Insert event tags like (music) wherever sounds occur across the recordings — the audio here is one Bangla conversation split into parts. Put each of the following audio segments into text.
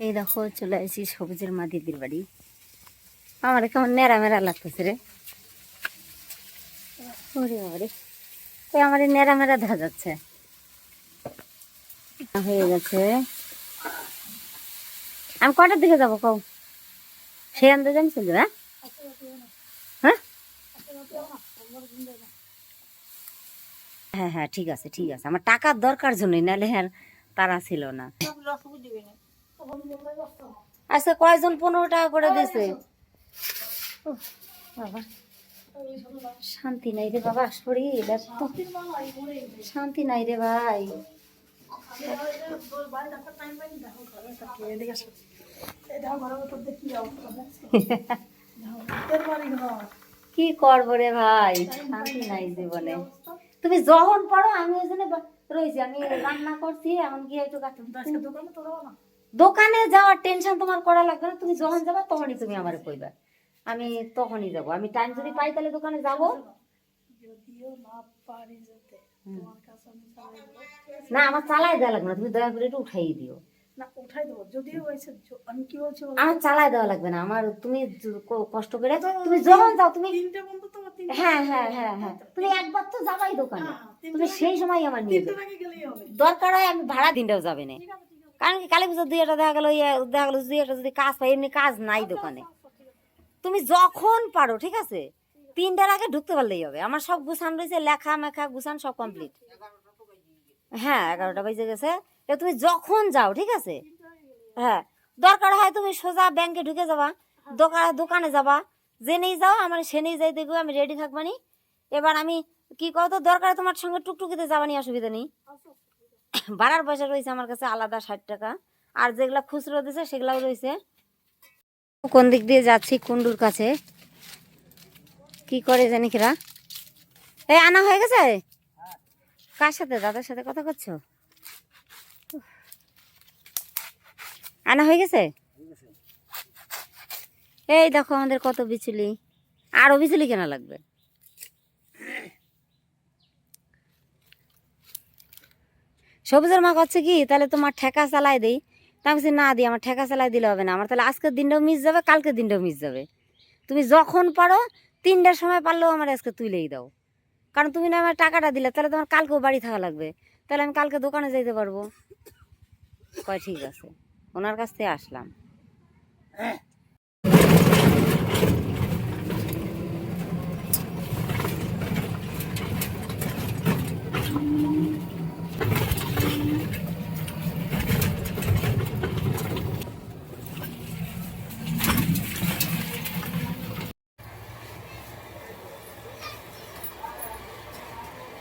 এই দেখো, চলে আসি সবুজের মা দিদির বাড়ি। আমার কেমন নেড়া মেরা লাগতেছে রে। ওরে ওই আমার এই নেড়া মেরা দেখা যাচ্ছে। হয়ে গেছে। আমি কটার দিকে যাব কও? সেই আন্দাজ আমি চলবে হ্যাঁ? হ্যাঁ? হ্যাঁ হ্যাঁ ঠিক আছে ঠিক আছে। আমার টাকার দরকার জন্যই, নাহলে হ্যাঁ তারা ছিল না। আজকে কয়জন পনেরো টাকা করে দিছে? বাবা শান্তি নাই রে বাবা শরীর শান্তি নাই রে ভাই। কি করব রে ভাই? শান্তি নাই জীবনে। তুমি যখন পড়ো আমি ওই জন্য রয়েছি। আমি রান্না করছি গিয়ে একটু কাটুন দোকানে যাওয়ার টেনশন তোমার করা লাগবে না তুমি যখন যাবা তখনই তুমি আমার কইবা। আমি তখনই যাব। আমি টাইম যদি পাই তাহলে দোকানে যাব। না আমার চালাই দেওয়া লাগবে না তুমি দয়া করে একটু উঠাই দিও? আমার চালাই দেওয়া লাগবে না আমার তুমি কষ্ট করে তুমি যখন যাও তুমি তিনটে হ্যাঁ হ্যাঁ হ্যাঁ হ্যাঁ। তুমি একবার তো যাবাই দোকানে। হ্যাঁ, তুমি সেই সময় আমার নিয়ে দরকার হয় আমি ভাড়া দিনটাও যাবে না। কারণ কি, কালী পুজোর দুই একটা দেখা গেলো ইয়ে দেখা গেলো দুই একটা যদি কাজ পাই, এমনি কাজ নাই দোকানে। তুমি যখন পারো, ঠিক আছে? তিনটার আগে ঢুকতে পারলেই হবে। আমার সব গুছান রয়েছে, লেখা মেখা গুছান সব কমপ্লিট হ্যাঁ এগারোটা বেজে গেছে। এবার তুমি যখন যাও, ঠিক আছে? হ্যাঁ দরকার হয় তুমি সোজা ব্যাংকে ঢুকে যাবা দোকানে দোকানে যাবা। জেনেই যাও, আমার সেনেই যাই দেখব, আমি রেডি থাকবানি। এবার আমি, কি কত দরকার তোমার সঙ্গে টুকটুকিতে যাবানি, অসুবিধা নেই। ভাড়ার পয়সা রয়েছে আমার কাছে আলাদা ষাট টাকা। আর যেগুলা খুচরো দিছে, সেগুলাও রয়েছে। কোন দিক দিয়ে যাচ্ছি? কুন্ডুর কাছে। কি করে জানি কিরা? এই, আনা হয়ে গেছে? কার সাথে? দাদার সাথে কথা করছ? আনা হয়ে গেছে? এই দেখো আমাদের কত বিচুলি। আরও বিচুলি কেনা লাগবে? সবুজের মা করছে কি, তাহলে তোমার ঠেকা চালাই দেই। তা আমি না দিই আমার ঠেকা চালাই দিলে হবে না। আমার তাহলে আজকের দিনটাও মিস যাবে, কালকের দিনটাও মিস যাবে। তুমি যখন পারো, তিনটার সময় পারলেও আমার আজকে তুলেই দাও। কারণ তুমি না আমার টাকাটা দিলে, তাহলে তোমার কালকেও বাড়ি থাকা লাগবে। তাহলে আমি কালকে দোকানে যেতে পারব। কয়, ঠিক আছে। ওনার কাছ থেকে আসলাম।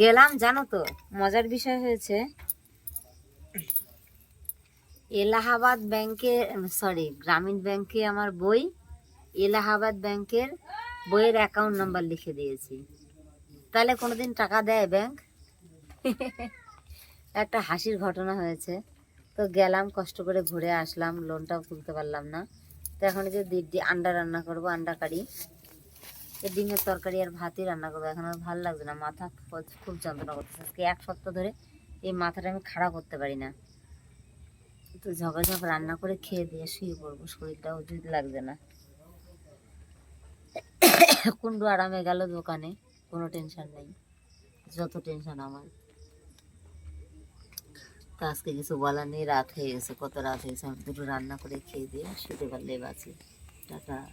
গেলাম, জানো তো, মজার বিষয় হয়েছে, এলাহাবাদ ব্যাংকে সরি গ্রামীণ ব্যাংকে আমার বই, এলাহাবাদ ব্যাংকের বইয়ের অ্যাকাউন্ট নাম্বার লিখে দিয়েছি। তাহলে কোনোদিন টাকা দেয় ব্যাংক (laughs) একটা হাসির ঘটনা হয়েছে। তো গেলাম, কষ্ট করে ঘুরে আসলাম লোনটাও তুলতে পারলাম না। তো এখন যে দিদি আন্ডা রান্না করব, আন্ডা কারি। ডিমের তরকারি আর ভাতই রান্না করব। এখন আর ভালো লাগছে না। মাথা খুব- যন্ত্রণা করতেছে। আজকে এক সপ্তাহ ধরে এই মাথাটা আমি খাড়া করতে পারি না। তো ঝপাঝপ রান্না করে খেয়ে দিয়ে শুয়ে পড়ব। শরীরটাও জুত লাগছে না। কুন্ডু আরামে গেল দোকানে। কোনো টেনশন নেই। যত টেনশন আমার। তো আজকে কিছু বলার নেই। রাত হয়ে গেছে। কত রাত হয়েছে? আমি দুটো রান্না করে খেয়ে দিয়ে শুতে পারলে বাঁচি। টাটা।